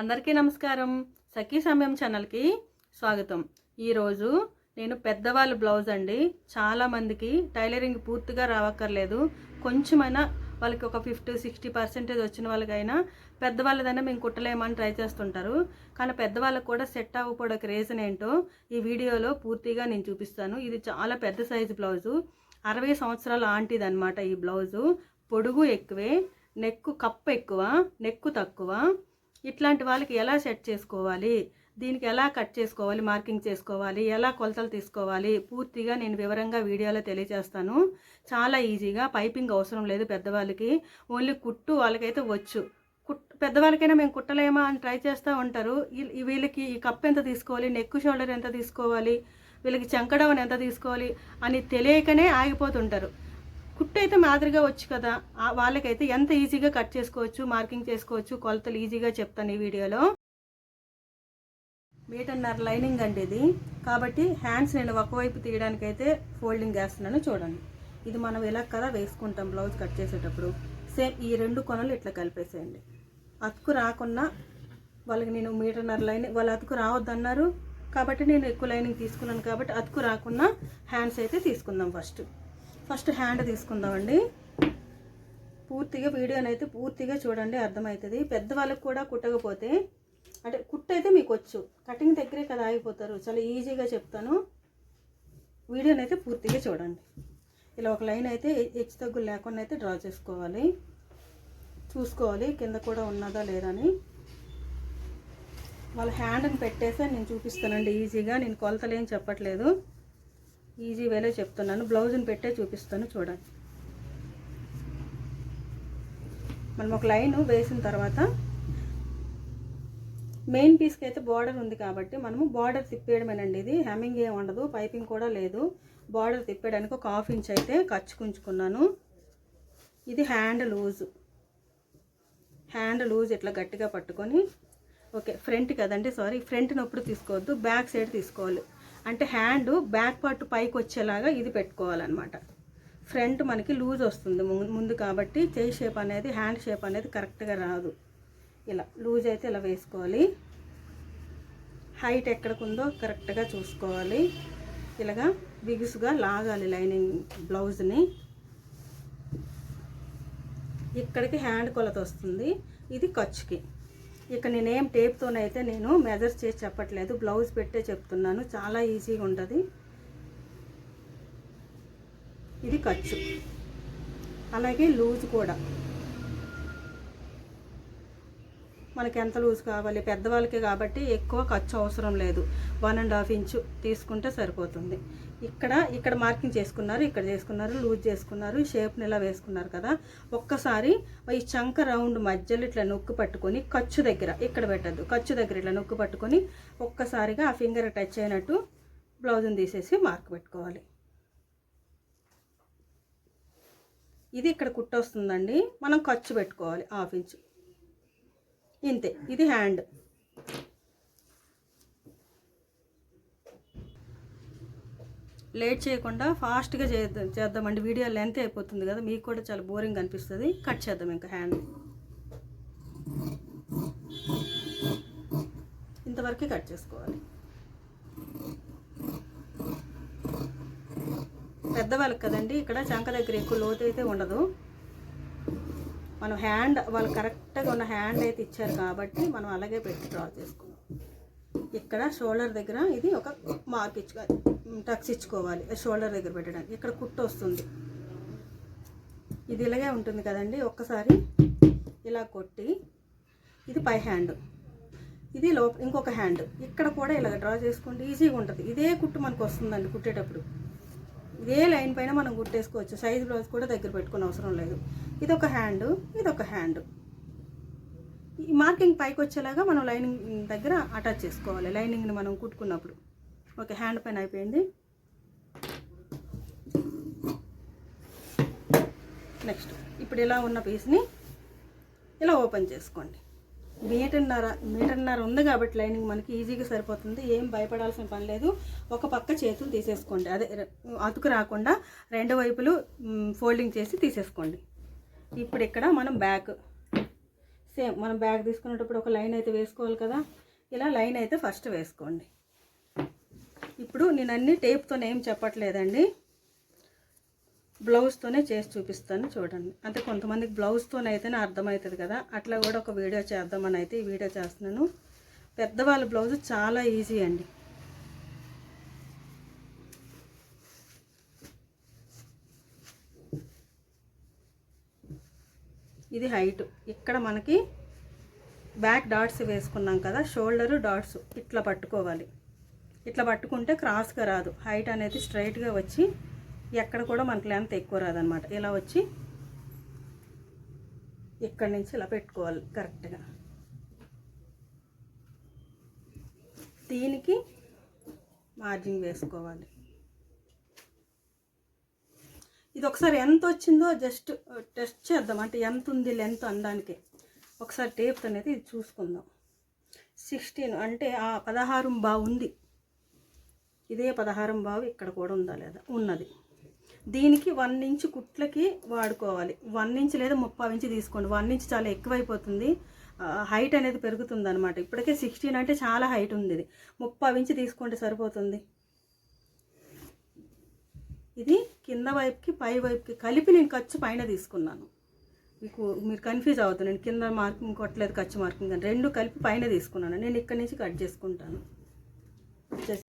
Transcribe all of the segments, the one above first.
అందరికీ నమస్కారం. సఖీ సమయం ఛానల్కి స్వాగతం. ఈరోజు నేను పెద్దవాళ్ళ బ్లౌజ్ అండి. చాలామందికి టైలరింగ్ పూర్తిగా రావక్కర్లేదు. కొంచెమైనా వాళ్ళకి ఒక ఫిఫ్టీ సిక్స్టీ పర్సెంటేజ్ వచ్చిన వాళ్ళకైనా పెద్దవాళ్ళదైనా మేము కుట్టలేమని ట్రై చేస్తుంటారు. కానీ పెద్దవాళ్ళకి కూడా సెట్ అవ్వకపోవడానికి రీజన్ ఏంటో ఈ వీడియోలో పూర్తిగా నేను చూపిస్తాను. ఇది చాలా పెద్ద సైజు బ్లౌజు. అరవై సంవత్సరాల ఆంటీది అనమాట ఈ బ్లౌజు. పొడుగు ఎక్కువే నెక్కు కప్పు ఎక్కువ నెక్కు తక్కువ. ఇట్లాంటి వాళ్ళకి ఎలా సెట్ చేసుకోవాలి? దీనికి ఎలా కట్ చేసుకోవాలి? మార్కింగ్ చేసుకోవాలి? ఎలా కొలతలు తీసుకోవాలి? పూర్తిగా నేను వివరంగా వీడియోలో తెలియజేస్తాను. చాలా ఈజీగా పైపింగ్ అవసరం లేదు పెద్దవాళ్ళకి. ఓన్లీ కుట్టు వాళ్ళకైతే వచ్చు. కుట్ పెద్దవాళ్ళకైనా మేము కుట్టలేమా అని ట్రై చేస్తూ ఉంటారు. వీళ్ళకి ఈ కప్ ఎంత తీసుకోవాలి? నెక్ షోల్డర్ ఎంత తీసుకోవాలి? వీళ్ళకి చంకడవన్ ఎంత తీసుకోవాలి? అని తెలియకనే ఆగిపోతుంటారు. కుట్టు అయితే మాదిరిగా వచ్చు కదా. వాళ్ళకైతే ఎంత ఈజీగా కట్ చేసుకోవచ్చు మార్కింగ్ చేసుకోవచ్చు కొలతలు ఈజీగా చెప్తాను ఈ వీడియోలో. మీటన్నర లైనింగ్ అండి ఇది. కాబట్టి హ్యాండ్స్ నేను ఒకవైపు తీయడానికి అయితే ఫోల్డింగ్ వేస్తున్నాను చూడండి. ఇది మనం ఇలా కదా వేసుకుంటాం బ్లౌజ్ కట్ చేసేటప్పుడు. సేమ్ ఈ రెండు కొనలు ఇట్లా కలిపేసేయండి. అతుకు రాకున్నా వాళ్ళకి నేను మీటర్నర్ లైనింగ్ వాళ్ళు అతుకు రావద్దన్నారు. కాబట్టి నేను ఎక్కువ లైనింగ్ తీసుకున్నాను కాబట్టి అతుకు రాకుండా హ్యాండ్స్ అయితే తీసుకుందాం ఫస్ట్. ఫస్ట్ హ్యాండ్ తీసుకుందామండి. పూర్తిగా వీడియోని అయితే పూర్తిగా చూడండి అర్థమవుతుంది. పెద్దవాళ్ళకి కూడా కుట్టకపోతే అంటే కుట్ట అయితే మీకు వచ్చు కటింగ్ దగ్గరే కదా ఆగిపోతారు. చాలా ఈజీగా చెప్తాను. వీడియోని అయితే పూర్తిగా చూడండి. ఇలా ఒక లైన్ అయితే హెచ్చు తగ్గులు లేకుండా అయితే డ్రా చేసుకోవాలి. చూసుకోవాలి. కింద కూడా ఉన్నదా లేదా అని. వాళ్ళ హ్యాండ్ని పెట్టేసి నేను చూపిస్తానండి ఈజీగా. నేను కొలతలు ఏం చెప్పట్లేదు. ఈజీ వేలో చెప్తున్నాను. బ్లౌజ్ని పెట్టే చూపిస్తాను చూడండి. మనం ఒక లైన్ వేసిన తర్వాత మెయిన్ పీస్కి అయితే బార్డర్ ఉంది కాబట్టి మనము బార్డర్ తిప్పేయడమేనండి ఇది. హ్యామింగ్ ఏం ఉండదు. పైపింగ్ కూడా లేదు. బార్డర్ తిప్పేయడానికి ఒక హాఫ్ ఇంచ్ అయితే ఖర్చుకుంచుకున్నాను ఇది హ్యాండ్ లూజ్. హ్యాండ్ లూజ్ ఇట్లా గట్టిగా పట్టుకొని ఓకే ఫ్రంట్ కదండి సారీ ఫ్రంట్ నొప్పుడు తీసుకోవద్దు. బ్యాక్ సైడ్ తీసుకోవాలి. అంటే హ్యాండ్ బ్యాక్ పార్ట్ పైకి వచ్చేలాగా ఇది పెట్టుకోవాలన్నమాట. ఫ్రంట్ మనకి లూజ్ వస్తుంది ముందు కాబట్టి చేయి షేప్ అనేది హ్యాండ్ షేప్ అనేది కరెక్ట్గా రాదు. ఇలా లూజ్ అయితే ఇలా వేసుకోవాలి. హైట్ ఎక్కడికుందో కరెక్ట్గా చూసుకోవాలి. ఇలాగా బిగుసుగా లాగాలి లైనింగ్ బ్లౌజ్ని ఇక్కడికి హ్యాండ్ కొలత వస్తుంది. ఇది ఖర్చుకి. ఇక నేనేం టేప్తోనైతే నేను మెజర్స్ చేసి చెప్పట్లేదు. బ్లౌజ్ పెట్టే చెప్తున్నాను. చాలా ఈజీగా ఉంటుంది. ఇది ఖర్చు. అలాగే లూజ్ కూడా. మనకి ఎంత లూజ్ కావాలి? పెద్దవాళ్ళకి కాబట్టి ఎక్కువ ఖర్చు అవసరం లేదు. వన్ అండ్ హాఫ్ ఇంచు తీసుకుంటే సరిపోతుంది. ఇక్కడ ఇక్కడ మార్కింగ్ చేసుకున్నారు ఇక్కడ చేసుకున్నారు లూజ్ చేసుకున్నారు షేప్ని ఇలా వేసుకున్నారు కదా. ఒక్కసారి ఈ చంక రౌండ్ మధ్యలో ఇట్లా నొక్కు పట్టుకొని ఖర్చు దగ్గర ఇక్కడ పెట్టద్దు ఖర్చు దగ్గర ఇట్లా నొక్కు పట్టుకొని ఒక్కసారిగా ఆ ఫింగర్ టచ్ అయినట్టు బ్లౌజ్ని తీసేసి మార్క్ పెట్టుకోవాలి. ఇది ఇక్కడ కుట్ట వస్తుందండి మనం ఖర్చు పెట్టుకోవాలి హాఫ్ ఇంచ్. ఇంతే ఇది హ్యాండ్. లేట్ చేయకుండా ఫాస్ట్గా చేద్దాం చేద్దామండి. వీడియో లెంత్ అయిపోతుంది కదా మీకు కూడా చాలా బోరింగ్ అనిపిస్తుంది. కట్ చేద్దాం ఇంకా హ్యాండ్. ఇంతవరకు కట్ చేసుకోవాలి. పెద్దవాళ్ళకి కదండి ఇక్కడ చంక దగ్గర ఎక్కువ లోతు అయితే ఉండదు. మనం హ్యాండ్ వాళ్ళు కరెక్ట్గా ఉన్న హ్యాండ్ అయితే ఇచ్చారు కాబట్టి మనం అలాగే పెట్టి డ్రా చేసుకున్నాం ఇక్కడ షోల్డర్ దగ్గర ఇది ఒక మార్క్ ఇచ్చుకోవాలి. టక్స్ ఇచ్చుకోవాలి షోల్డర్ దగ్గర పెట్టడానికి. ఇక్కడ కుట్టు వస్తుంది. ఇది ఇలాగే ఉంటుంది కదండి ఒక్కసారి ఇలా కొట్టి ఇది పై హ్యాండ్. ఇది లో ఇంకొక హ్యాండ్. ఇక్కడ కూడా ఇలా డ్రా చేసుకోండి ఈజీగా ఉంటుంది. ఇదే కుట్టు మనకు వస్తుందండి కుట్టేటప్పుడు. ఇదే లైన్ పైన మనం కుట్టేసుకోవచ్చు. సైజ్ బ్లౌజ్ కూడా దగ్గర పెట్టుకునే అవసరం లేదు. ఇది ఒక హ్యాండ్ ఇది ఒక హ్యాండ్. ఈ మార్కింగ్ పైకి వచ్చేలాగా మనం లైనింగ్ దగ్గర అటాచ్ చేసుకోవాలి లైనింగ్ని మనం కుట్టుకున్నప్పుడు. ఓకే హ్యాండ్ పైన అయిపోయింది. నెక్స్ట్ ఇప్పుడు ఇలా ఉన్న పీస్ని ఇలా ఓపెన్ చేసుకోండి. మీటర్న్నర మీటన్నర ఉంది కాబట్టి లైనింగ్ మనకి ఈజీగా సరిపోతుంది. ఏం భయపడాల్సిన పని లేదు. ఒక పక్క చేతులు తీసేసుకోండి. అదే అతుకు రాకుండా రెండు వైపులు ఫోల్డింగ్ చేసి తీసేసుకోండి. ఇప్పుడు ఇక్కడ మనం బ్యాక్ సేమ్ మనం బ్యాగ్ తీసుకునేటప్పుడు ఒక లైన్ అయితే వేసుకోవాలి కదా. ఇలా లైన్ అయితే ఫస్ట్ వేసుకోండి. ఇప్పుడు నేను అన్ని టేప్తోనే ఏం చెప్పట్లేదండి. బ్లౌజ్తోనే చేసి చూపిస్తాను చూడండి. అంటే కొంతమందికి బ్లౌజ్తోనైతేనే అర్థమవుతుంది కదా. అట్లా కూడా ఒక వీడియో చేద్దామని అయితే ఈ వీడియో చేస్తున్నాను. పెద్దవాళ్ళ బ్లౌజ్ చాలా ఈజీ అండి. ఇది హైట్. ఇక్కడ మనకి బ్యాక్ డాట్స్ వేసుకున్నాం కదా షోల్డరు డాట్స్ ఇట్లా పట్టుకోవాలి. ఇట్లా పట్టుకుంటే క్రాస్గా రాదు. హైట్ అనేది స్ట్రైట్గా వచ్చి ఎక్కడ కూడా మనకి లెంత్ ఎక్కువ రాదనమాట ఇలా వచ్చి ఇక్కడి నుంచి ఇలా పెట్టుకోవాలి కరెక్ట్గా. దీనికి మార్జింగ్ వేసుకోవాలి. ఇది ఒకసారి ఎంత వచ్చిందో జస్ట్ టెస్ట్ చేద్దాం. అంటే ఎంత ఉంది లెంత్ అనడానికి. ఒకసారి టేప్ అనేది ఇది చూసుకుందాం. సిక్స్టీన్ అంటే ఆ పదహారం బాగుంది. ఇదే పదహారం బావు ఇక్కడ కూడా ఉందా లేదా? ఉన్నది. దీనికి వన్ ఇంచ్ కుట్లకి వాడుకోవాలి. వన్ ఇంచ్ లేదా ముప్పై ఇంచ్ తీసుకోండి. వన్ ఇంచ్ చాలా ఎక్కువైపోతుంది. హైట్ అనేది పెరుగుతుంది అనమాట ఇప్పటికే సిక్స్టీన్ అంటే చాలా హైట్ ఉంది ఇది. ముప్పై ఇంచ్ తీసుకుంటే సరిపోతుంది. ఇది కింద వైపుకి పై వైపుకి కలిపి నేను ఖర్చు పైన తీసుకున్నాను. మీకు మీరు కన్ఫ్యూజ్ అవుతుంది నేను కింద మార్కింగ్ కొట్టలేదు ఖర్చు మార్కింగ్ అని. రెండు కలిపి పైన తీసుకున్నాను. నేను ఇక్కడి నుంచి కట్ చేసుకుంటాను.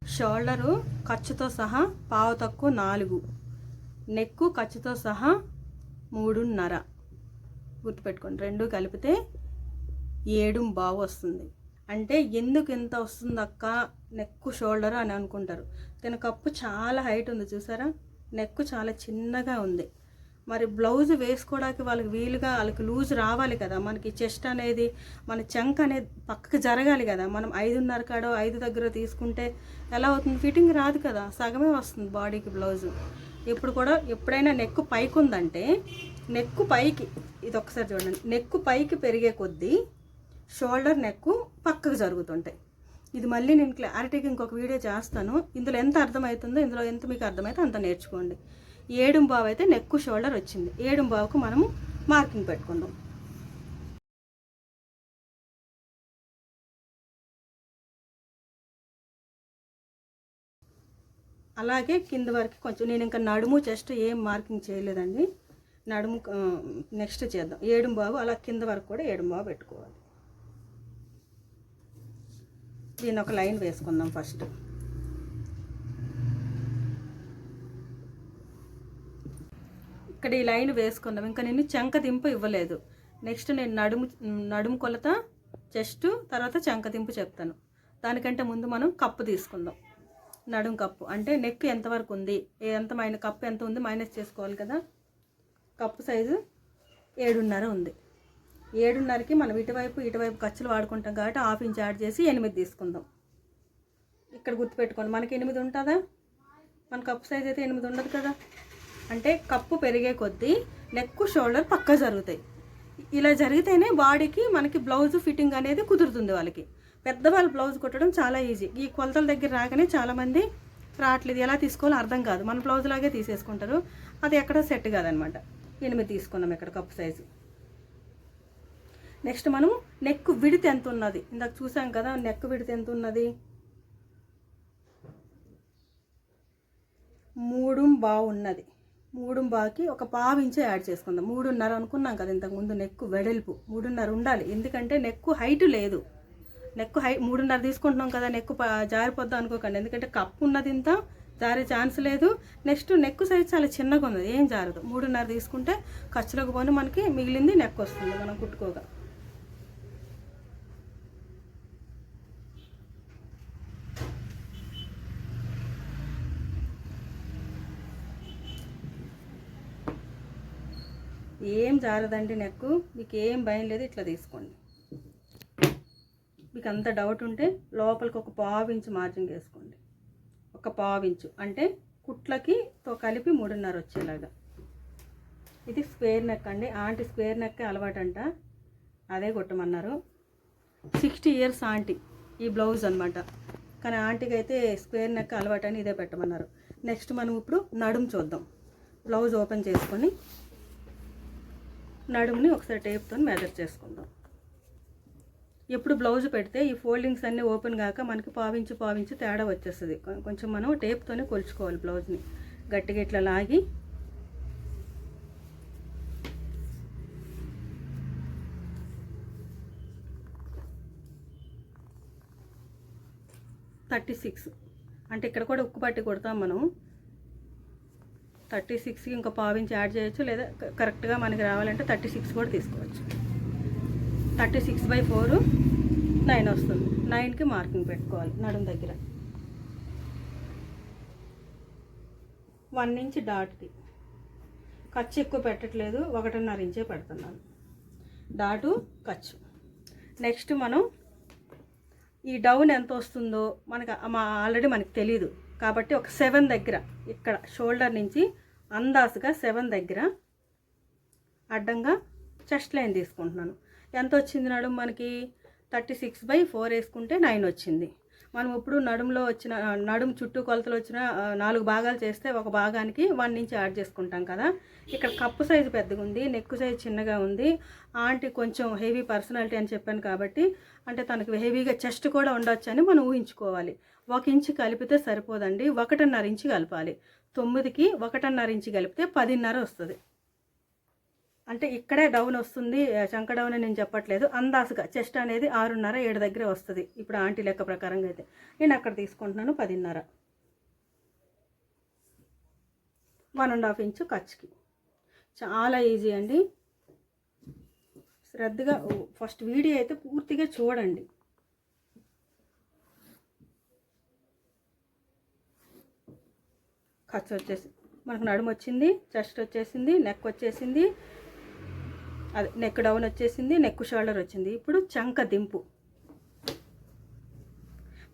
షోల్డరు ఖర్చుతో సహా పావు తక్కువ నాలుగు. నెక్కు ఖర్చుతో సహా మూడున్నర. గుర్తుపెట్టుకోండి రెండు కలిపితే ఏడు బావు వస్తుంది. అంటే ఎందుకు ఎంత వస్తుంది అక్క నెక్కు షోల్డర్ అని అనుకుంటారు. తన కప్పు చాలా హైట్ ఉంది చూసారా? నెక్కు చాలా చిన్నగా ఉంది. మరి బ్లౌజ్ వేసుకోవడానికి వాళ్ళకి వీలుగా వాళ్ళకి లూజ్ రావాలి కదా. మనకి చెస్ట్ అనేది మన చంక్ అనేది పక్కకి జరగాలి కదా. మనం ఐదున్నర కాడో ఐదు దగ్గర తీసుకుంటే ఎలా అవుతుంది? ఫిట్టింగ్ రాదు కదా. సగమే వస్తుంది బాడీకి బ్లౌజ్. ఇప్పుడు కూడా ఎప్పుడైనా నెక్కు పైకి ఉందంటే నెక్కు పైకి ఇది ఒకసారి చూడండి. నెక్కు పైకి పెరిగే కొద్దీ షోల్డర్ నెక్కు పక్కకు జరుగుతుంటాయి. ఇది మళ్ళీ నేను క్లారిటీకి ఇంకొక వీడియో చేస్తాను. ఇందులో ఎంత అర్థమవుతుందో ఇందులో ఎంత మీకు అర్థమైతే అంత నేర్చుకోండి. ఏడుం బావు అయితే నెక్ షోల్డర్ వచ్చింది. ఏడుం బావుకు మనము మార్కింగ్ పెట్టుకుందాం. అలాగే కింద వరకు కొంచెం నేను ఇంకా నడుము చెస్ట్ ఏం మార్కింగ్ చేయలేదండి. నడుము నెక్స్ట్ చేద్దాం. ఏడుం బావు అలా కింద వరకు కూడా ఏడుం బావు పెట్టుకోవాలి. దీని ఒక లైన్ వేసుకుందాం ఫస్ట్. ఇక్కడ ఈ లైన్ వేసుకుందాం. ఇంకా నేను చెంక దింపు ఇవ్వలేదు. నెక్స్ట్ నేను నడుము నడుము కొలత చెస్ట్ తర్వాత చెంక దింపు చెప్తాను. దానికంటే ముందు మనం కప్పు తీసుకుందాం. నడుము కప్పు. అంటే నెక్ ఎంతవరకు ఉంది? ఎంత మైన కప్పు ఎంత ఉంది? మైనస్ చేసుకోవాలి కదా. కప్పు సైజు ఏడున్నర ఉంది. ఏడున్నరకి మనం ఇటువైపు ఇటువైపు ఖర్చులు వాడుకుంటాం కాబట్టి హాఫ్ ఇంచ్ యాడ్ చేసి ఎనిమిది తీసుకుందాం. ఇక్కడ గుర్తుపెట్టుకోండి. మనకి ఎనిమిది ఉంటుందా? మన కప్పు సైజ్ అయితే ఎనిమిది ఉండదు కదా. అంటే కప్పు పెరిగే కొద్దీ నెక్ షోల్డర్ పక్క జరుగుతాయి. ఇలా జరిగితేనే బాడీకి మనకి బ్లౌజ్ ఫిట్టింగ్ అనేది కుదురుతుంది వాళ్ళకి. పెద్దవాళ్ళు బ్లౌజ్ కుట్టడం చాలా ఈజీ ఈ కొలతల దగ్గర రాగానే చాలామంది రావట్లేదు ఎలా తీసుకోవాలో అర్థం కాదు. మన బ్లౌజ్ లాగే తీసేసుకుంటారు. అది ఎక్కడ సెట్ కాదనమాట. ఎనిమిది తీసుకున్నాం ఇక్కడ కప్పు సైజు నెక్స్ట్ మనం నెక్ విడితే ఎంత ఉన్నది? ఇందాక చూసాం కదా నెక్ విడితే ఎంత ఉన్నది? మూడు బాగున్నది మూడుంబాకి ఒక పావు ఇంచే యాడ్ చేసుకుందాం. మూడున్నర అనుకున్నాం కదా ఇంతకుముందు నెక్కు వెడల్పు. మూడున్నర ఉండాలి. ఎందుకంటే నెక్కు హైట్ లేదు. నెక్కు హై మూడున్నర తీసుకుంటున్నాం కదా నెక్కు జారిపోద్దాం అనుకోకండి. ఎందుకంటే కప్పు ఉన్నది ఇంత జారే ఛాన్స్ లేదు. నెక్స్ట్ నెక్ సైజ్ చాలా చిన్నగా ఉంది ఏం జారదు. మూడున్నర తీసుకుంటే ఖర్చులకు పోని మనకి మిగిలింది నెక్ వస్తుంది మనం కుట్టుకోగా. ఏం జారదండి నెక్కు? మీకు ఏం భయం లేదు ఇట్లా తీసుకోండి. మీకు అంత డౌట్ ఉంటే లోపలికి ఒక పావు ఇంచు మార్జిన్ వేసుకోండి. ఒక పావు ఇంచు. అంటే కుట్లకితో కలిపి మూడున్నర వచ్చేలాగా. ఇది స్క్వేర్ నెక్ అండి. ఆంటీ స్క్వేర్ నెక్ అలవాటంట. అదే కొట్టమన్నారు. సిక్స్టీ ఇయర్స్ ఆంటీ ఈ బ్లౌజ్ అనమాట కానీ ఆంటీకి అయితే స్క్వేర్ నెక్ అలవాటు అని ఇదే పెట్టమన్నారు. నెక్స్ట్ మనం ఇప్పుడు నడుము చూద్దాం. బ్లౌజ్ ఓపెన్ చేసుకొని నడుముని ఒకసారి టేప్తో మెజర్ చేసుకుందాం. ఎప్పుడు బ్లౌజ్ పెడితే ఈ ఫోల్డింగ్స్ అన్నీ ఓపెన్ కాక మనకి పావించి పావించి తేడా వచ్చేస్తుంది. కొంచెం మనం టేప్తోనే కొలుచుకోవాలి బ్లౌజ్ని. గట్టిగా ఇట్లా లాగి థర్టీ సిక్స్. అంటే ఇక్కడ కూడా ఉక్కు పట్టి కొడతాం మనం. థర్టీ సిక్స్కి ఇంకా పావించి యాడ్ చేయొచ్చు లేదా కరెక్ట్గా మనకి రావాలంటే థర్టీ సిక్స్ కూడా తీసుకోవచ్చు. Thirty six by four nine వస్తుంది. నైన్కి మార్కింగ్ పెట్టుకోవాలి నడుం దగ్గర. వన్ ఇంచ్ డాట్కి. ఖర్చు ఎక్కువ పెట్టట్లేదు ఒకటిన్నర ఇంచే పెడుతున్నాను. డాటు ఖర్చు. నెక్స్ట్ మనం ఈ డౌన్ ఎంత వస్తుందో మనకు మా ఆల్రెడీ మనకు తెలియదు కాబట్టి ఒక సెవెన్ దగ్గర ఇక్కడ షోల్డర్ నుంచి అందాసుగా సెవెన్ దగ్గర అడ్డంగా చెస్ట్ లైన్ తీసుకుంటున్నాను. ఎంత వచ్చింది నడుము మనకి థర్టీ సిక్స్ బై ఫోర్ వేసుకుంటే నైన్ వచ్చింది. మనం ఇప్పుడు నడుములో వచ్చిన నడుము చుట్టూ కొలతలు వచ్చిన నాలుగు భాగాలు చేస్తే ఒక భాగానికి వన్ ఇంచ్ యాడ్ చేసుకుంటాం కదా. ఇక్కడ కప్పు సైజు పెద్దగా ఉంది నెక్ సైజు చిన్నగా ఉంది. ఆంటీ కొంచెం హెవీ పర్సనాలిటీ అని చెప్పాను కాబట్టి అంటే తనకు హెవీగా చెస్ట్ కూడా ఉండొచ్చు అని మనం ఊహించుకోవాలి. ఒక ఇంచు కలిపితే సరిపోదండి ఒకటిన్నర ఇంచు కలపాలి. తొమ్మిదికి ఒకటిన్నర ఇంచు కలిపితే పదిన్నర వస్తుంది. అంటే ఇక్కడే డౌన్ వస్తుంది చంక డౌన్ అని నేను చెప్పట్లేదు. అందాసుగా చెస్ట్ అనేది ఆరున్నర ఏడు దగ్గరే వస్తుంది. ఇప్పుడు ఆంటీ లెక్క ప్రకారంగా అయితే నేను అక్కడ తీసుకుంటున్నాను పదిన్నర. వన్ అండ్ హాఫ్ ఇంచు ఖర్చుకి. చాలా ఈజీ అండి. శ్రద్ధగా ఫస్ట్ వీడియో అయితే పూర్తిగా చూడండి. ఖర్చు వచ్చేసి మనకు నడుము వచ్చింది చెస్ట్ వచ్చేసింది నెక్ వచ్చేసింది అదే నెక్ డౌన్ వచ్చేసింది నెక్ షోల్డర్ వచ్చింది. ఇప్పుడు చంక దింపు.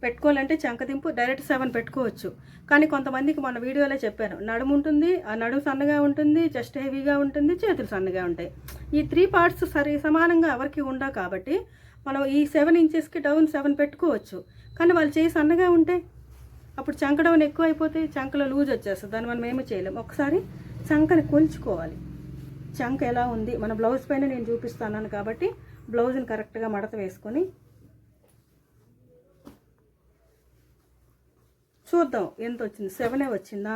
పెట్టుకోవాలంటే చంక దింపు డైరెక్ట్ సెవెన్ పెట్టుకోవచ్చు. కానీ కొంతమందికి మన వీడియోలో చెప్పాను నడుము ఉంటుంది ఆ నడుము సన్నగా ఉంటుంది చెస్ట్ హెవీగా ఉంటుంది చేతులు సన్నగా ఉంటాయి. ఈ త్రీ పార్ట్స్ సరి సమానంగా ఎవరికి ఉండవు కాబట్టి మనం ఈ సెవెన్ ఇంచెస్కి డౌన్ సెవెన్ పెట్టుకోవచ్చు. కానీ వాళ్ళు చేయి సన్నగా ఉంటే అప్పుడు చంకడం ఎక్కువ అయిపోతే చంకలో లూజ్ వచ్చేస్తుంది. దాన్ని మనం ఏమీ చేయలేం. ఒకసారి చంకని కొలుచుకోవాలి. చంక ఎలా ఉంది? మన బ్లౌజ్ పైన నేను చూపిస్తాను కాబట్టి బ్లౌజ్ని కరెక్ట్గా మడత వేసుకొని చూద్దాం ఎంత వచ్చింది. సెవెనే వచ్చిందా?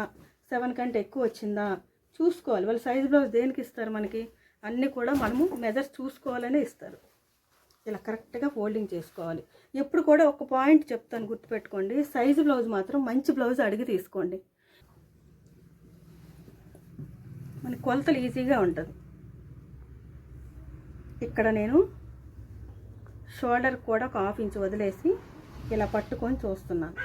సెవెన్ కంటే ఎక్కువ వచ్చిందా? చూసుకోవాలి. వాళ్ళ సైజ్ బ్లౌజ్ దేనికి ఇస్తారు మనకి? అన్నీ కూడా మనము మెజర్స్ చూసుకోవాలనే ఇస్తారు. ఇలా కరెక్ట్గా ఫోల్డింగ్ చేసుకోవాలి. ఎప్పుడు కూడా ఒక పాయింట్ చెప్తాను గుర్తుపెట్టుకోండి. సైజు బ్లౌజ్ మాత్రం మంచి బ్లౌజ్ అడిగి తీసుకోండి. మన కొలతలు ఈజీగా ఉంటుంది. ఇక్కడ నేను షోల్డర్ కూడా ఒక హాఫ్ ఇంచ్ వదిలేసి ఇలా పట్టుకొని చూస్తున్నాను.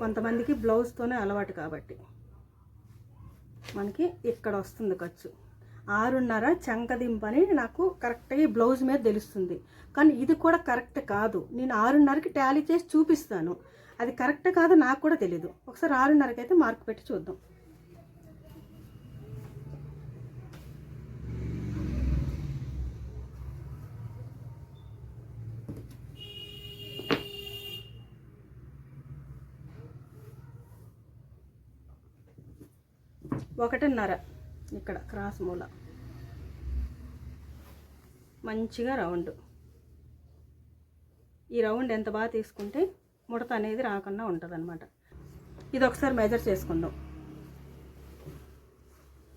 కొంతమందికి బ్లౌజ్తోనే అలవాటు కాబట్టి. మనకి ఇక్కడ వస్తుంది ఖర్చు. ఆరున్నర చంకదింపని నాకు కరెక్ట్గా ఈ బ్లౌజ్ మీద తెలుస్తుంది. కానీ ఇది కూడా కరెక్ట్ కాదు. నేను ఆరున్నరకి ట్యాలీ చేసి చూపిస్తాను. అది కరెక్ట్ కాదు నాకు కూడా తెలీదు. ఒకసారి ఆరున్నరకి అయితే మార్క్ పెట్టి చూద్దాం. ఒకటిన్నర. ఇక్కడ క్రాస్ మూల. మంచిగా రౌండ్. ఈ రౌండ్ ఎంత బాగా తీసుకుంటే ముడత అనేది రాకుండా ఉంటుందన్నమాట. ఇది ఒకసారి మెజర్ చేసుకుందాం.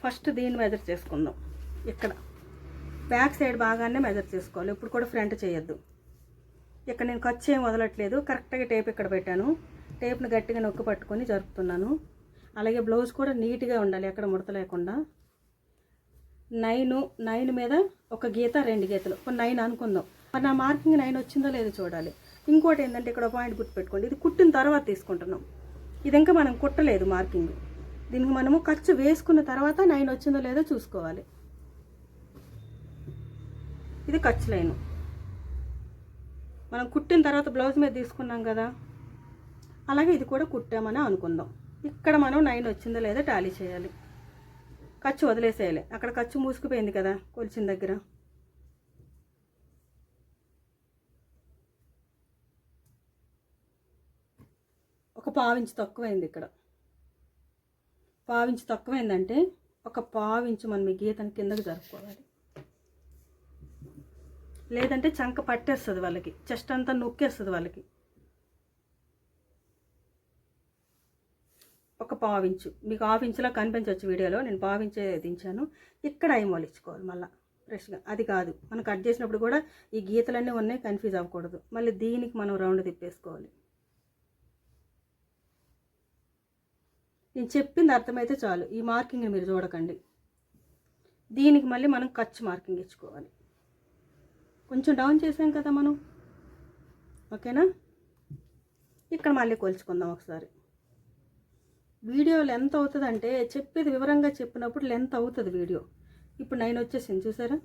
ఫస్ట్ దీన్ని మెజర్ చేసుకుందాం. ఇక్కడ. బ్యాక్ సైడ్ బాగానే మెజర్ చేసుకోవాలి. ఇప్పుడు కూడా ఫ్రంట్ చేయొద్దు. ఇక్కడ నేను ఖర్చు ఏం వదలట్లేదు. కరెక్ట్గా టేప్ ఇక్కడ పెట్టాను. టేప్ని గట్టిగా నొక్కి పట్టుకొని జరుపుతున్నాను. అలాగే బ్లౌజ్ కూడా నీట్గా ఉండాలి. ఎక్కడ ముడత లేకుండా. నైన్ నైన్ మీద ఒక గీత రెండు గీతలు. ఒక నైన్ అనుకుందాం. మరి నా మార్కింగ్ నైన్ వచ్చిందో లేదో చూడాలి. ఇంకోటి ఏంటంటే ఇక్కడ పాయింట్ గుర్తుపెట్టుకోండి. ఇది కుట్టిన తర్వాత తీసుకుంటున్నాం. ఇది ఇంకా మనం కుట్టలేదు మార్కింగ్. దీనికి మనము ఖర్చు వేసుకున్న తర్వాత నైన్ వచ్చిందో లేదో చూసుకోవాలి. ఇది ఖర్చు లైను. మనం కుట్టిన తర్వాత బ్లౌజ్ మీద తీసుకున్నాం కదా. అలాగే ఇది కూడా కుట్టామని అనుకుందాం. ఇక్కడ మనం నైన్ వచ్చిందో లేదో టాలీ చేయాలి. ఖర్చు వదిలేసేయాలి. అక్కడ ఖర్చు మూసుకుపోయింది కదా కొలిచిన దగ్గర. ఒక పావించి తక్కువైంది ఇక్కడ. పావించి తక్కువైందంటే ఒక పావించి మనం ఈ గీతని కిందకి జరుపుకోవాలి. లేదంటే చంక పట్టేస్తుంది వాళ్ళకి. చెస్ట్ అంతా నొక్కేస్తుంది వాళ్ళకి. ఒక పావించు మీకు హాఫ్ ఇంచులో కనిపించవచ్చు వీడియోలో. నేను పావించే దించాను. ఇక్కడ ఐమోలు ఇచ్చుకోవాలి మళ్ళీ? ఫ్రెష్గా. అది కాదు. మనం కట్ చేసినప్పుడు కూడా ఈ గీతలన్నీ ఉన్నాయి కన్ఫ్యూజ్ అవ్వకూడదు. మళ్ళీ దీనికి మనం రౌండ్ తిప్పేసుకోవాలి. నేను చెప్పింది అర్థమైతే చాలు. ఈ మార్కింగ్ని మీరు చూడకండి. దీనికి మళ్ళీ మనం ఖర్చు మార్కింగ్ ఇచ్చుకోవాలి. కొంచెం డౌన్ చేసాం కదా మనం. ఓకేనా? ఇక్కడ మళ్ళీ కొలుచుకుందాం ఒకసారి. వీడియో లెంత్ అవుతుందంటే చెప్పేది వివరంగా చెప్పినప్పుడు లెంత్ అవుతుంది వీడియో. ఇప్పుడు నైన్ వచ్చేసింది చూసారా?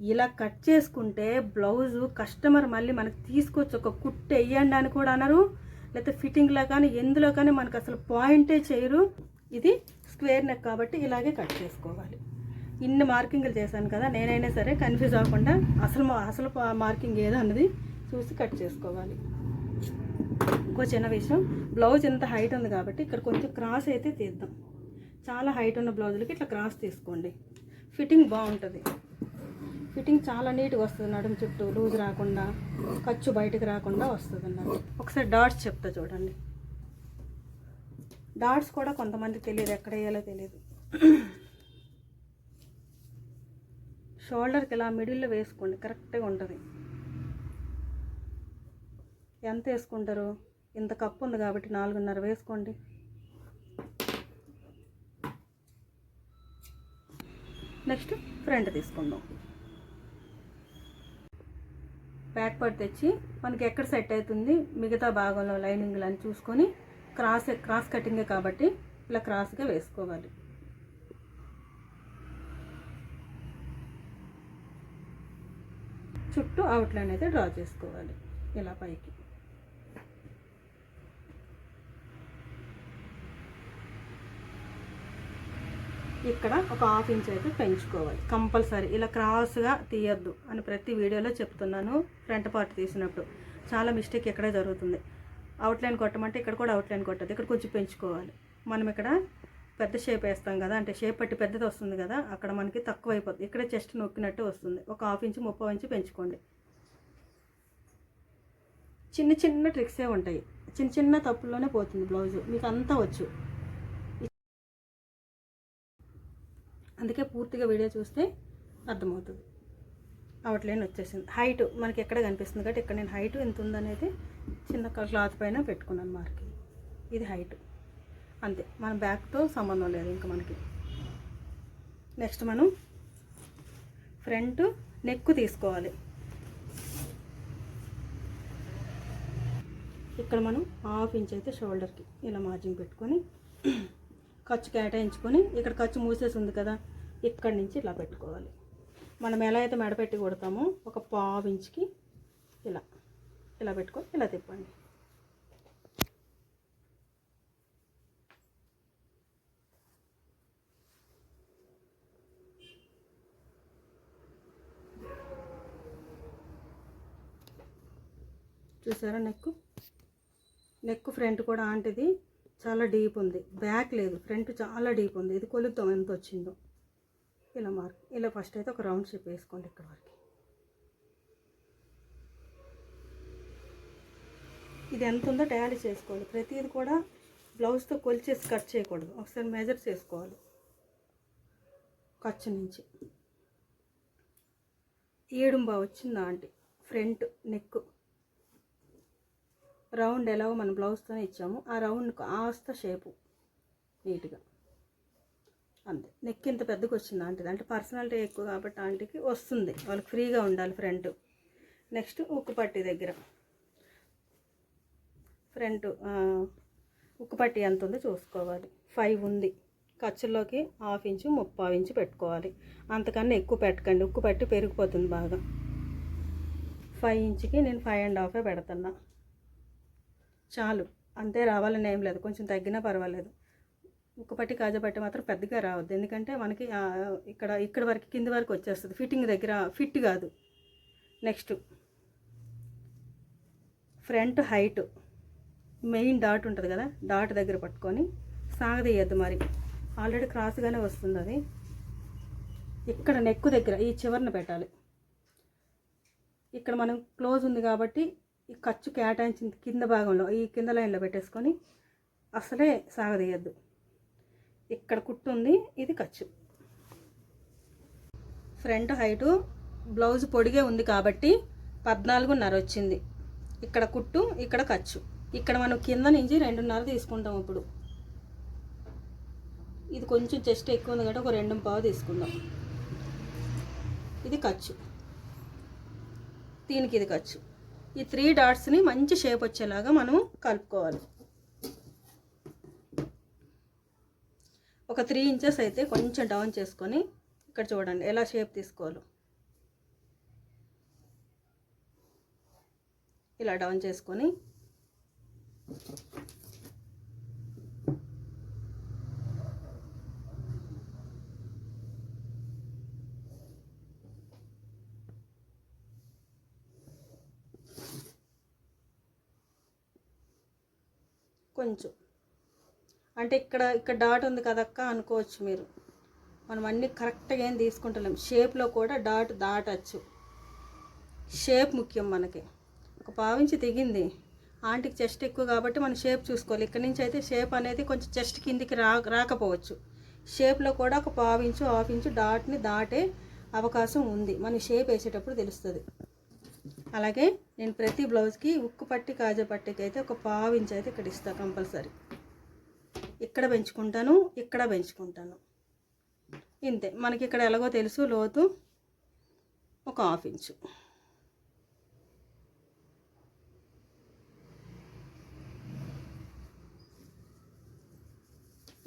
ఇలా కట్ చేసుకుంటే బ్లౌజు కస్టమర్ మళ్ళీ మనకు తీసుకొచ్చి ఒక కుట్టు వేయండి అని కూడా అనరు. లేకపోతే ఫిట్టింగ్లో కానీ ఎందులో కానీ మనకు అసలు పాయింటే చేయరు. ఇది స్క్వేర్ నెక్ కాబట్టి ఇలాగే కట్ చేసుకోవాలి. ఇన్ని మార్కింగ్లు చేశాను కదా నేనైనా సరే కన్ఫ్యూజ్ అవ్వకుండా అసలు మా- అసలు మార్కింగ్ ఏదో అన్నది చూసి కట్ చేసుకోవాలి. ఇంకో చిన్న విషయం. బ్లౌజ్ ఎంత హైట్ ఉంది కాబట్టి ఇక్కడ కొంచెం క్రాస్ అయితే తీద్దాం. చాలా హైట్ ఉన్న బ్లౌజులకి ఇట్లా క్రాస్ తీసుకోండి. ఫిట్టింగ్ బాగుంటుంది. ఫిట్టింగ్ చాలా నీట్గా వస్తుంది. నడుము చుట్టూ లూజ్ రాకుండా ఖర్చు బయటకు రాకుండా వస్తుంది అన్నమాట. ఒకసారి డాట్స్ చెప్తా చూడండి. డాట్స్ కూడా కొంతమందికి తెలియదు. ఎక్కడ వేయాలో తెలియదు. షోల్డర్కి ఇలా మిడిల్లో వేసుకోండి. కరెక్ట్గా ఉంటుంది. ఎంత వేసుకుంటారు? ఇంత కప్పు ఉంది కాబట్టి నాలుగున్నర వేసుకోండి. నెక్స్ట్ ఫ్రంట్ తీసుకుందాం. బ్యాక్ పార్ట్ తెచ్చి మనకి ఎక్కడ సెట్ అవుతుంది మిగతా భాగంలో లైనింగ్లు అని చూసుకొని క్రాస్ క్రాస్ కటింగే కాబట్టి ఇలా క్రాస్గా వేసుకోవాలి. చుట్టూ అవుట్లైన్ అయితే డ్రా చేసుకోవాలి. ఇలా పైకి. ఇక్కడ ఒక హాఫ్ ఇంచ్ అయితే పెంచుకోవాలి. కంపల్సరీ. ఇలా క్రాస్గా తీయద్దు అని ప్రతి వీడియోలో చెప్తున్నాను. ఫ్రంట్ పార్ట్ తీసినప్పుడు చాలా మిస్టేక్ ఇక్కడే జరుగుతుంది. అవుట్లైన్ కొట్టమంటే ఇక్కడ కూడా అవుట్లైన్ కొట్టదు ఇక్కడ కొంచెం పెంచుకోవాలి. మనం ఇక్కడ పెద్ద షేప్ వేస్తాం కదా అంటే షేప్ పట్టి పెద్దది వస్తుంది కదా అక్కడ మనకి తక్కువ అయిపోతుంది ఇక్కడ చెస్ట్ నొక్కినట్టు వస్తుంది. ఒక హాఫ్ ఇంచ్ ముప్పై ఇంచ్ పెంచుకోండి. చిన్న చిన్న ట్రిక్సే ఉంటాయి. చిన్న చిన్న తప్పుల్లోనే పోతుంది బ్లౌజు. మీకు అంతా వచ్చు. అందుకే పూర్తిగా వీడియో చూస్తే అర్థమవుతుంది. అవుట్లైన్ వచ్చేసింది. హైట్ మనకి ఎక్కడ కనిపిస్తుంది కాబట్టి ఇక్కడ నేను హైట్ ఎంత ఉందనేది చిన్న క్లాత్ పైన పెట్టుకున్నాను మార్కింగ్ ఇది హైట్ అంతే. మన బ్యాక్తో సంబంధం లేదు ఇంకా మనకి. నెక్స్ట్ మనం ఫ్రంట్ నెక్ తీసుకోవాలి. ఇక్కడ మనం హాఫ్ ఇంచ్ అయితే షోల్డర్కి ఇలా మార్జింగ్ పెట్టుకొని ఖర్చు కేటాయించుకొని ఇక్కడ ఖర్చు మూసేసి ఉంది కదా ఇక్కడి నుంచి ఇలా పెట్టుకోవాలి. మనం ఎలా అయితే మెడపెట్టి కొడతామో ఒక పావు ఇంచుకి ఇలా ఇలా పెట్టుకొని ఇలా తిప్పండి. చూసారా నెక్ నెక్ ఫ్రంట్ కూడా ఆంటిది. చాలా డీప్ ఉంది. బ్యాక్ లేదు ఫ్రంట్ చాలా డీప్ ఉంది. ఇది కొలుద్దాం ఎంత వచ్చిందో. ఇలా మార్క్ ఇలా ఫస్ట్ అయితే ఒక రౌండ్ షేప్ వేసుకోండి ఇక్కడ వరకు. ఇది ఎంత ఉందో టయాలీ చేసుకోవాలి. ప్రతిది కూడా బ్లౌజ్తో కొలిచేసి కట్ చేయకూడదు. ఒకసారి మెజర్ చేసుకోవాలి. ఖర్చు నుంచి. ఏడుంబా వచ్చిందా ఆంటీ. Front neck. రౌండ్ ఎలాగో మన బ్లౌజ్తోనే ఇచ్చాము. ఆ రౌండ్ కాస్త షేపు నీట్గా. అంతే. నెక్ ఇంత పెద్దగా వచ్చింది ఆంటీది. అంటే పర్సనాలిటీ ఎక్కువ కాబట్టి ఆంటీకి వస్తుంది. వాళ్ళకి ఫ్రీగా ఉండాలి ఫ్రంట్. నెక్స్ట్ ఉక్కు పట్టి దగ్గర. ఫ్రంట్ ఉక్కు పట్టి ఎంత ఉందో చూసుకోవాలి. ఫైవ్ ఉంది. ఖర్చుల్లోకి హాఫ్ ఇంచు ముప్పై ఇంచు పెట్టుకోవాలి. అంతకన్నా ఎక్కువ పెట్టకండి. ఉక్కు పట్టి పెరిగిపోతుంది బాగా. ఫైవ్ ఇంచుకి నేను ఫైవ్ అండ్ హాఫే పెడుతున్నా. చాలు. అంతే రావాలని ఏం లేదు. కొంచెం తగ్గినా పర్వాలేదు. ఒకపట్టి కాజపట్టి మాత్రం పెద్దగా రావద్దు. ఎందుకంటే మనకి ఇక్కడ ఇక్కడ వరకు కింది వరకు వచ్చేస్తుంది. ఫిట్టింగ్ దగ్గర ఫిట్ కాదు. Next. Front height. Main dot ఉంటుంది కదా? డాట్ దగ్గర పట్టుకొని సాగదీయద్దు మరి. ఆల్రెడీ క్రాస్గానే వస్తుంది అది. ఇక్కడ నెక్కు దగ్గర ఈ చివరన పెట్టాలి. ఇక్కడ మనం క్లోజ్ ఉంది కాబట్టి ఈ ఖర్చు కేటాయించింది కింద భాగంలో ఈ కింద లైన్లో పెట్టేసుకొని అసలే సాగదీయద్దు. ఇక్కడ కుట్టు ఉంది ఇది ఖర్చు. ఫ్రంట్ హైటు బ్లౌజ్ పొడిగే ఉంది కాబట్టి పద్నాలుగున్నర వచ్చింది. ఇక్కడ కుట్టు ఇక్కడ ఖర్చు. ఇక్కడ మనం కింద నుంచి రెండున్నర తీసుకుంటాం ఇప్పుడు. ఇది కొంచెం చెస్ట్ ఎక్కువ ఉంది కాబట్టి ఒక రెండు పావు తీసుకుందాం. ఇది ఖర్చు. దీనికి ఇది ఖర్చు. ఈ త్రీ డాట్స్ని మంచి షేప్ వచ్చేలాగా మనం కలుపుకోవాలి. ఒక త్రీ ఇంచెస్ అయితే కొంచెం డౌన్ చేసుకొని ఇక్కడ చూడండి ఎలా షేప్ తీసుకోవాలో. ఇలా డౌన్ చేసుకొని కొంచెం. అంటే ఇక్కడ ఇక్కడ డాట్ ఉంది కదక్క అనుకోవచ్చు మీరు. మనం అన్నీ కరెక్ట్గా ఏం తీసుకుంటలేం. షేప్లో కూడా డాట్ దాటచ్చు. షేప్ ముఖ్యం మనకి. ఒక పావించి దిగింది ఆంటీకి చెస్ట్ ఎక్కువ కాబట్టి మనం షేప్ చూసుకోవాలి. ఇక్కడ నుంచి అయితే షేప్ అనేది కొంచెం చెస్ట్ కిందికి రా రాకపోవచ్చు. షేప్లో కూడా ఒక పావించు హాఫ్ ఇంచు డాట్ని దాటే అవకాశం ఉంది. మన షేప్ వేసేటప్పుడు తెలుస్తుంది. అలాగే నేను ప్రతి బ్లౌజ్కి ఉక్కు పట్టి కాజా పట్టికి అయితే ఒక పావు ఇంచ్ అయితే ఇక్కడ ఇస్తాను కంపల్సరీ. ఇక్కడ పెంచుకుంటాను ఇక్కడ పెంచుకుంటాను. ఇంతే. మనకి ఇక్కడ ఎలాగో తెలుసు లోతు ఒక హాఫ్ ఇంచు.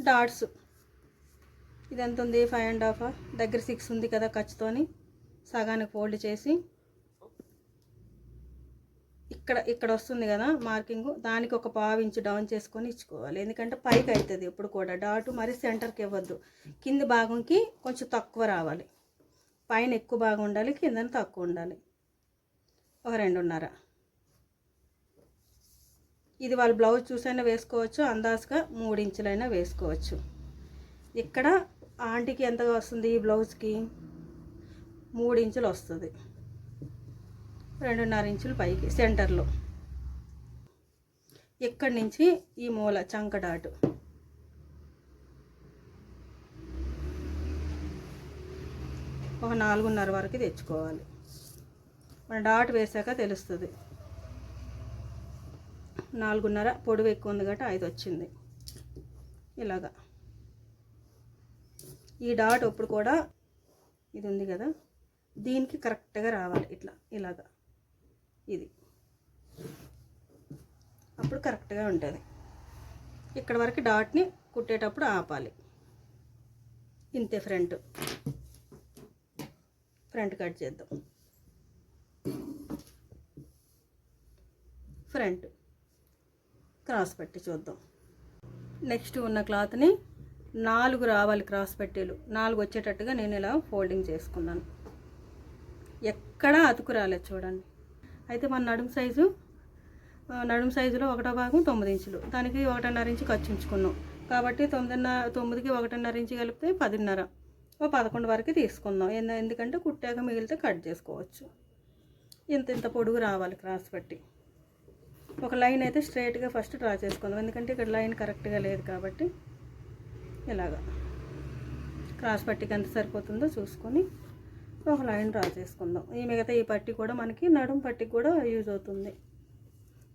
డాట్స్. ఇది ఎంత ఉంది? Five and half? దగ్గర సిక్స్ ఉంది కదా ఖర్చుతోని సగానికి ఫోల్డ్ చేసి ఇక్కడ ఇక్కడ వస్తుంది కదా మార్కింగ్. దానికి ఒక పావు ఇంచు డౌన్ చేసుకొని ఇచ్చుకోవాలి. ఎందుకంటే పైకి అవుతుంది ఎప్పుడు కూడా. డాటు మరి సెంటర్కి ఇవ్వద్దు. కింది భాగంకి కొంచెం తక్కువ రావాలి. పైన ఎక్కువ భాగం ఉండాలి కిందన తక్కువ ఉండాలి. ఒక రెండున్నర. ఇది వాళ్ళ బ్లౌజ్ చూసైనా వేసుకోవచ్చు అందాజుగా మూడు ఇంచులైనా వేసుకోవచ్చు. ఇక్కడ ఆంటీకి ఎంత వస్తుంది ఈ బ్లౌజ్కి మూడించులు వస్తుంది. రెండున్నర ఇంచులు పైకి సెంటర్లో. ఇక్కడి నుంచి ఈ మూల చంక డాటు? ఒక నాలుగున్నర వరకు తెచ్చుకోవాలి. మన డాట్ వేసాక తెలుస్తుంది. నాలుగున్నర పొడవు ఎక్కువ ఉంది కాబట్టి ఐదు వచ్చింది. ఇలాగా. ఈ డాట్ ఇప్పుడు కూడా ఇది ఉంది కదా? దీనికి కరెక్ట్గా రావాలి. ఇట్లా ఇలాగా. ఇది. అప్పుడు కరెక్ట్గా ఉంటుంది. ఇక్కడ వరకు డాట్ని కుట్టేటప్పుడు ఆపాలి. ఇంతే ఫ్రంట్. ఫ్రంట్ కట్ చేద్దాం. ఫ్రంట్. క్రాస్ పెట్టి చూద్దాం. నెక్స్ట్ ఉన్న క్లాత్ని నాలుగు రావాలి క్రాస్ పెట్టేలు. నాలుగు వచ్చేటట్టుగా నేను ఇలా ఫోల్డింగ్ చేసుకున్నాను. ఎక్కడా అతుకు రాలేదు చూడండి. అయితే మన నడుము సైజు నడుము సైజులో ఒకటో భాగం తొమ్మిది ఇంచులు. దానికి ఒకటిన్నర ఇంచు ఖర్చు ఉంచుకున్నాం. కాబట్టి తొమ్మిదిన్నర తొమ్మిదికి ఒకటిన్నర ఇంచు కలిపితే పదిన్నర. ఓ పదకొండు వరకు తీసుకుందాం. ఎందుకంటే కుట్టాక మిగిలితే కట్ చేసుకోవచ్చు. ఇంత ఇంత పొడుగు రావాలి క్రాస్ పెట్టి. ఒక లైన్ అయితే స్ట్రైట్గా ఫస్ట్ డ్రా చేసుకుందాం. ఎందుకంటే ఇక్కడ లైన్ కరెక్ట్గా లేదు కాబట్టి ఇలాగా. క్రాస్ పట్టికి ఎంత సరిపోతుందో చూసుకొని ఒక లైన్ డ్రా చేసుకుందాం. ఈ మిగతా ఈ పట్టి కూడా మనకి నడుం పట్టి కూడా యూజ్ అవుతుంది.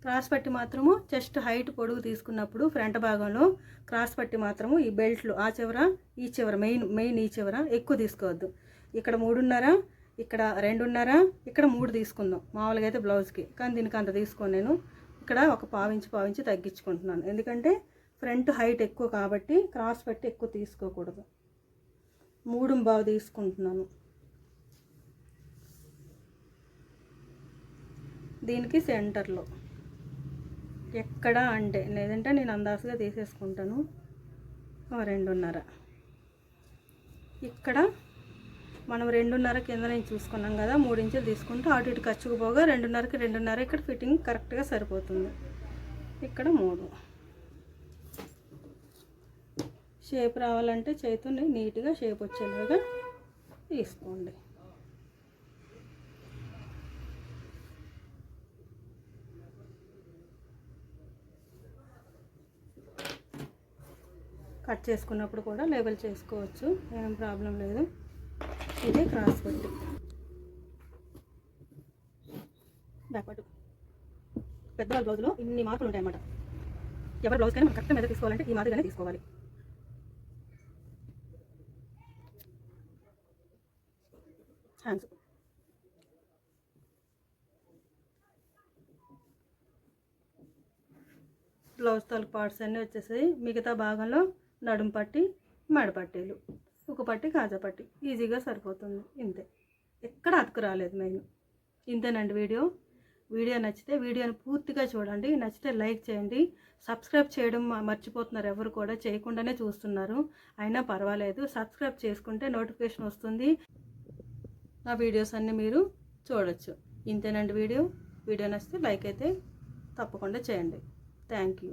క్రాస్ పట్టి మాత్రము చెస్ట్ హైట్ పొడుగు తీసుకున్నప్పుడు ఫ్రంట్ భాగంలో క్రాస్ పట్టి మాత్రము ఈ బెల్ట్లు ఆ చివర ఈ చివర మెయిన్ మెయిన్ ఈ చివర ఎక్కువ తీసుకోవద్దు. ఇక్కడ మూడున్నర ఇక్కడ రెండున్నర ఇక్కడ మూడు తీసుకుందాం. మామూలుగా అయితే బ్లౌజ్కి. కానీ దీనికి అంత తీసుకోను నేను. ఇక్కడ ఒక పావించి పావించి తగ్గించుకుంటున్నాను. ఎందుకంటే ఫ్రంట్ హైట్ ఎక్కువ కాబట్టి క్రాస్ పట్టి ఎక్కువ తీసుకోకూడదు. మూడు బాగా తీసుకుంటున్నాను. దీనికి సెంటర్లో. ఎక్కడ అంటే లేదంటే నేను అందాసుగా తీసేసుకుంటాను. రెండున్నర. ఇక్కడ మనం రెండున్నర కింద నేను చూసుకున్నాం కదా మూడు ఇంచులు తీసుకుంటే అటు ఇటు ఖర్చుకు పోగా రెండున్నరకి రెండున్నర ఇక్కడ ఫిట్టింగ్ కరెక్ట్గా సరిపోతుంది. ఇక్కడ మూడు. షేప్ రావాలంటే చేతుని నీట్గా షేప్ వచ్చేలాగా తీసుకోండి. కట్ చేసుకున్నప్పుడు కూడా లేబుల్ చేసుకోవచ్చు. ఏం ప్రాబ్లం లేదు. ఇది క్రాస్ పట్టి. బ్యాక్వర్డ్ పెద్దవాళ్ళ బ్లౌజ్లో ఇన్ని మార్కులు ఉంటాయి అన్నమాట ఎవరి బ్లౌజ్ కానీ మనం కరెక్ట్ మీద తీసుకోవాలంటే ఈ మాదిరిగానే తీసుకోవాలి. హ్యాండ్స్ బ్లౌజ్ తల పార్ట్స్ అన్నీ వచ్చేసాయి. మిగతా భాగంలో నడుం పట్టి మెడపట్టేలు ఒక పట్టి కాజా పట్టి. ఈజీగా సరిపోతుంది. ఇంతే. ఎక్కడ అతుకు రాలేదు మెయిన్. ఇంతేనండి వీడియో. వీడియో నచ్చితే వీడియోని పూర్తిగా చూడండి. నచ్చితే లైక్ చేయండి. సబ్స్క్రైబ్ చేయడం మర్చిపోతున్నారు ఎవరు కూడా. చేయకుండానే చూస్తున్నారు. అయినా పర్వాలేదు. సబ్స్క్రైబ్ చేసుకుంటే నోటిఫికేషన్ వస్తుంది. నా వీడియోస్ అన్నీ మీరు చూడొచ్చు. ఇంతేనండి వీడియో. వీడియో నచ్చితే లైక్ అయితే తప్పకుండా చేయండి. Thank you.